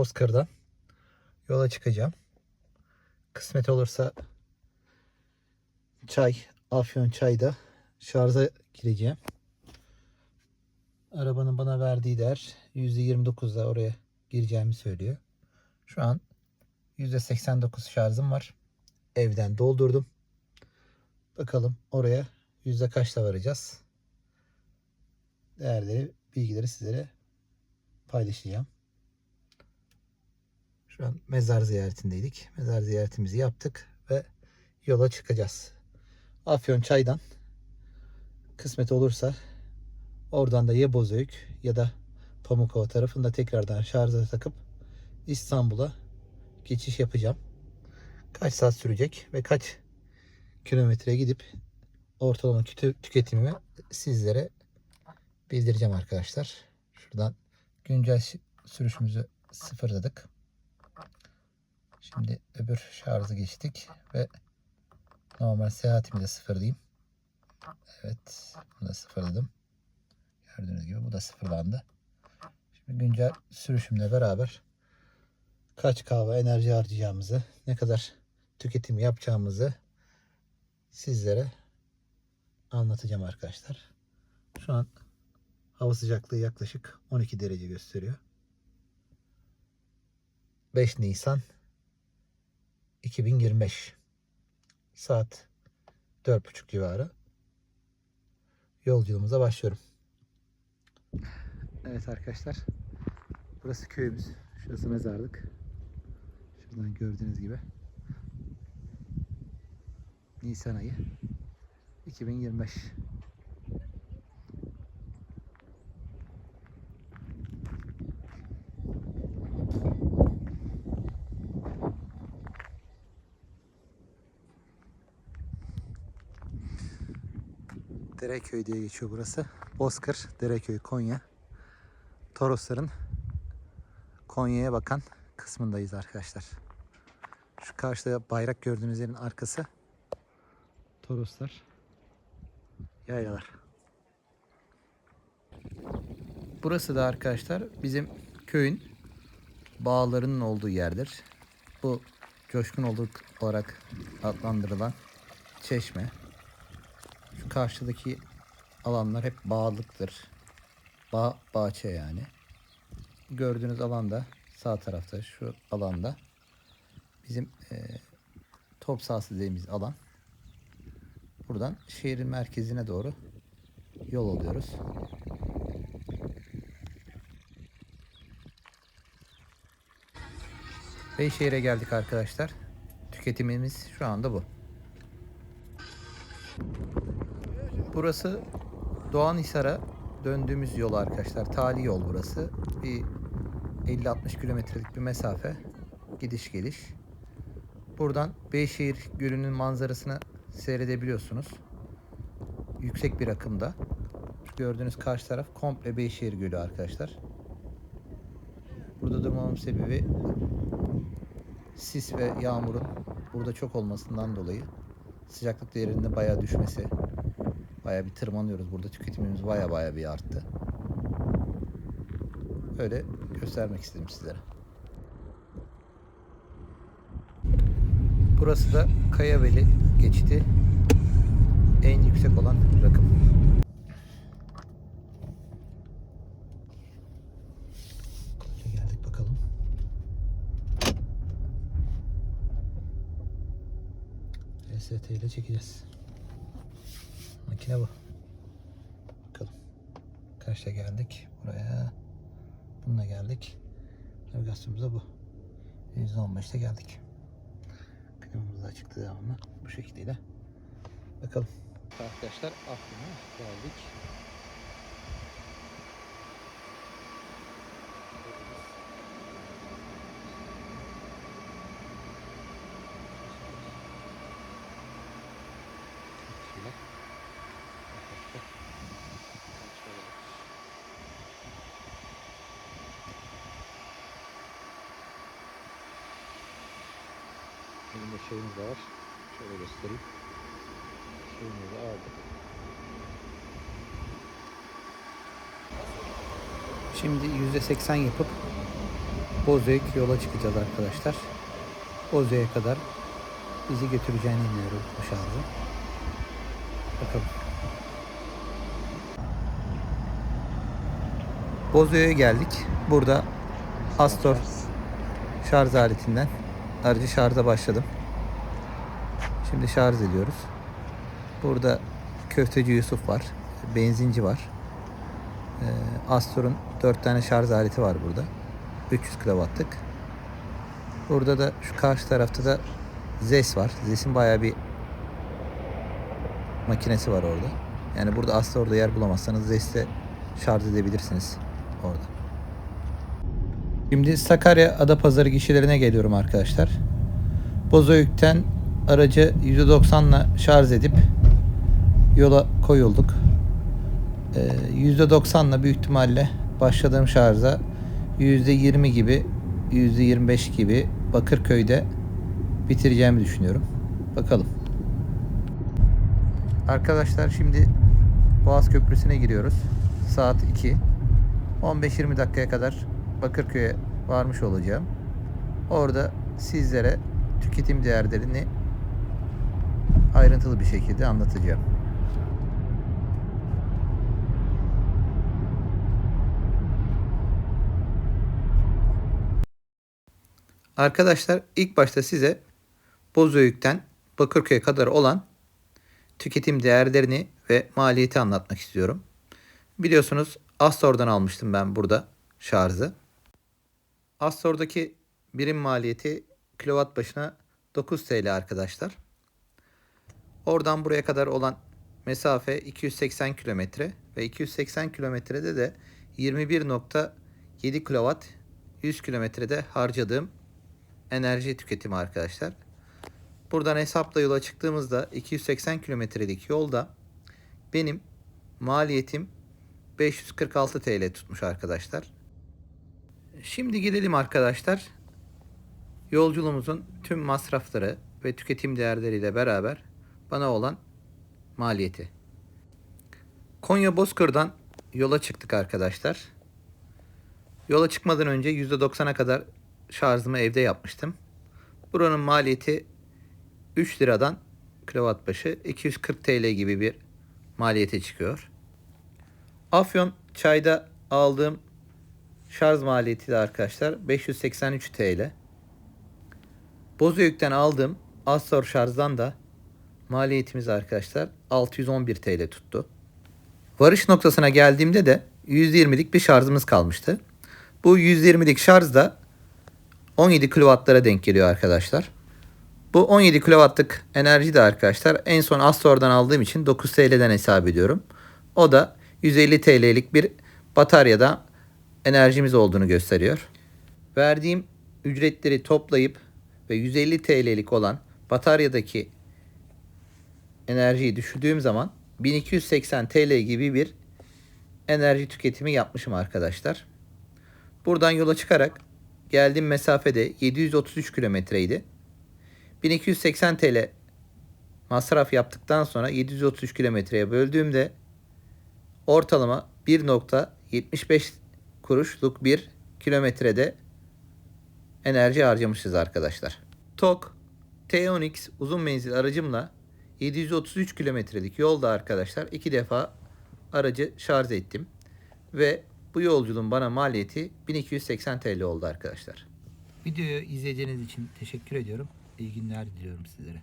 Bozkır'dan yola çıkacağım. Kısmet olursa çay, afyon çayda şarja gireceğim. Arabanın bana verdiği değer %29'da oraya gireceğimi söylüyor. Şu an %89 şarjım var. Evden doldurdum. Bakalım oraya yüzde kaçta varacağız. Değerleri, bilgileri sizlere paylaşacağım. Şu an mezar ziyaretindeydik. Mezar ziyaretimizi yaptık ve yola çıkacağız. Afyon Çay'dan kısmet olursa oradan da ya Bozüyük ya da Pamukova tarafında tekrardan şarja takıp İstanbul'a geçiş yapacağım. Kaç saat sürecek ve kaç kilometreye gidip ortalama tü- tüketimimi sizlere bildireceğim arkadaşlar. Şuradan güncel sürüşümüzü sıfırladık. Şimdi öbür şarjı geçtik ve normal seyahatimi de sıfırlayayım. Evet, bunu da sıfırladım. Gördüğünüz gibi bu da sıfırlandı. Şimdi güncel sürüşümle beraber kaç kahve enerji harcayacağımızı, ne kadar tüketim yapacağımızı sizlere anlatacağım arkadaşlar. Şu an hava sıcaklığı yaklaşık 12 derece gösteriyor. 5 Nisan 2025 saat 4.30 civarı yolculuğumuza başlıyorum. Evet arkadaşlar burası köyümüz. Şurası mezarlık. Şuradan gördüğünüz gibi Nisan ayı 2025 Dereköy diye geçiyor burası. Bozkır, Dereköy, Konya. Torosların Konya'ya bakan kısmındayız arkadaşlar. Şu karşıda bayrak gördüğünüz yerin arkası Toroslar. Yaylalar. Burası da arkadaşlar bizim köyün bağlarının olduğu yerdir. Bu coşkun olduk olarak adlandırılan çeşme. Şu karşıdaki alanlar hep bağlıktır. Bağ, bahçe yani. Gördüğünüz alanda sağ tarafta şu alanda bizim e, top sahası dediğimiz alan. Buradan şehrin merkezine doğru yol alıyoruz. Beyşehir'e geldik arkadaşlar. Tüketimimiz şu anda bu. Burası Doğanhisar'a döndüğümüz yol arkadaşlar. Tali yol burası. Bir 50-60 kilometrelik bir mesafe. Gidiş geliş. Buradan Beyşehir Gölü'nün manzarasını seyredebiliyorsunuz. Yüksek bir akımda. Gördüğünüz karşı taraf komple Beyşehir Gölü arkadaşlar. Burada durmamın sebebi sis ve yağmurun burada çok olmasından dolayı sıcaklık değerinin bayağı düşmesi. Bayağı bir tırmanıyoruz. Burada tüketimimiz bayağı bayağı bir arttı. Öyle göstermek istedim sizlere. Burası da Kayaveli geçidi. En yüksek olan rakım. Geldik bakalım. RST ile çekeceğiz. Makine bu. Bakalım. Kaçta geldik? Buraya. Bununla geldik. Navigasyonumuz da bu. %15'te geldik. Klimamız da açıktı devamlı. Bu şekilde. Bakalım. Arkadaşlar Afyon'a geldik. Şöyle. Elimde şeyimiz de var. Şöyle göstereyim. Şeyimizi aldık. Şimdi %80 yapıp Bozüyük yola çıkacağız arkadaşlar. Bozüyük'e kadar bizi götüreceğine inanıyorum bu şarjı. Bakalım. Bozüyük'e geldik. Burada Astor şarj aletinden aracı şarja başladım. Şimdi şarj ediyoruz. Burada köfteci Yusuf var. Benzinci var. Ee, Astor'un 4 tane şarj aleti var burada. 300 kW'lık. Burada da şu karşı tarafta da ZES var. ZES'in bayağı bir makinesi var orada. Yani burada Astor'da yer bulamazsanız ZES'te şarj edebilirsiniz orada. Şimdi Sakarya Adapazarı gişelerine geliyorum arkadaşlar. Bozüyük'ten aracı %90'la şarj edip yola koyulduk. Ee, %90'la büyük ihtimalle başladığım şarja %20 gibi %25 gibi Bakırköy'de bitireceğimi düşünüyorum. Bakalım. Arkadaşlar şimdi Boğaz Köprüsü'ne giriyoruz. Saat 2. 15-20 dakikaya kadar Bakırköy'e varmış olacağım. Orada sizlere tüketim değerlerini ayrıntılı bir şekilde anlatacağım. Arkadaşlar ilk başta size Bozüyük'ten Bakırköy'e kadar olan tüketim değerlerini ve maliyeti anlatmak istiyorum. Biliyorsunuz Astor'dan almıştım ben burada şarjı. Astor'daki birim maliyeti kilowatt başına 9 TL arkadaşlar. Oradan buraya kadar olan mesafe 280 kilometre ve 280 kilometrede de 21.7 kilowatt 100 kilometrede harcadığım enerji tüketimi arkadaşlar. Buradan hesapla yola çıktığımızda 280 kilometrelik yolda benim maliyetim 546 TL tutmuş arkadaşlar. Şimdi gidelim arkadaşlar. Yolculuğumuzun tüm masrafları ve tüketim değerleriyle beraber bana olan maliyeti. Konya Bozkır'dan yola çıktık arkadaşlar. Yola çıkmadan önce %90'a kadar şarjımı evde yapmıştım. Buranın maliyeti 3 liradan kilowatt başı 240 TL gibi bir maliyete çıkıyor. Afyon çayda aldığım şarj maliyeti de arkadaşlar 583 TL. Bozüyük'ten aldığım Astor şarjdan da maliyetimiz arkadaşlar 611 TL tuttu. Varış noktasına geldiğimde de 120'lik bir şarjımız kalmıştı. Bu 120'lik şarj da 17 kW'lara denk geliyor arkadaşlar. Bu 17 kW'lık enerji de arkadaşlar en son Astor'dan aldığım için 9 TL'den hesap ediyorum. O da 150 TL'lik bir bataryada enerjimiz olduğunu gösteriyor. Verdiğim ücretleri toplayıp ve 150 TL'lik olan bataryadaki enerjiyi düşürdüğüm zaman 1280 TL gibi bir enerji tüketimi yapmışım arkadaşlar. Buradan yola çıkarak geldiğim mesafede 733 kilometreydi. 1280 TL masraf yaptıktan sonra 733 kilometreye böldüğümde ortalama 1.75 kuruşluk bir kilometrede enerji harcamışız arkadaşlar. TOK T10X uzun menzil aracımla 733 kilometrelik yolda arkadaşlar iki defa aracı şarj ettim. Ve bu yolculuğun bana maliyeti 1280 TL oldu arkadaşlar. Videoyu izleyeceğiniz için teşekkür ediyorum. İyi günler diliyorum sizlere.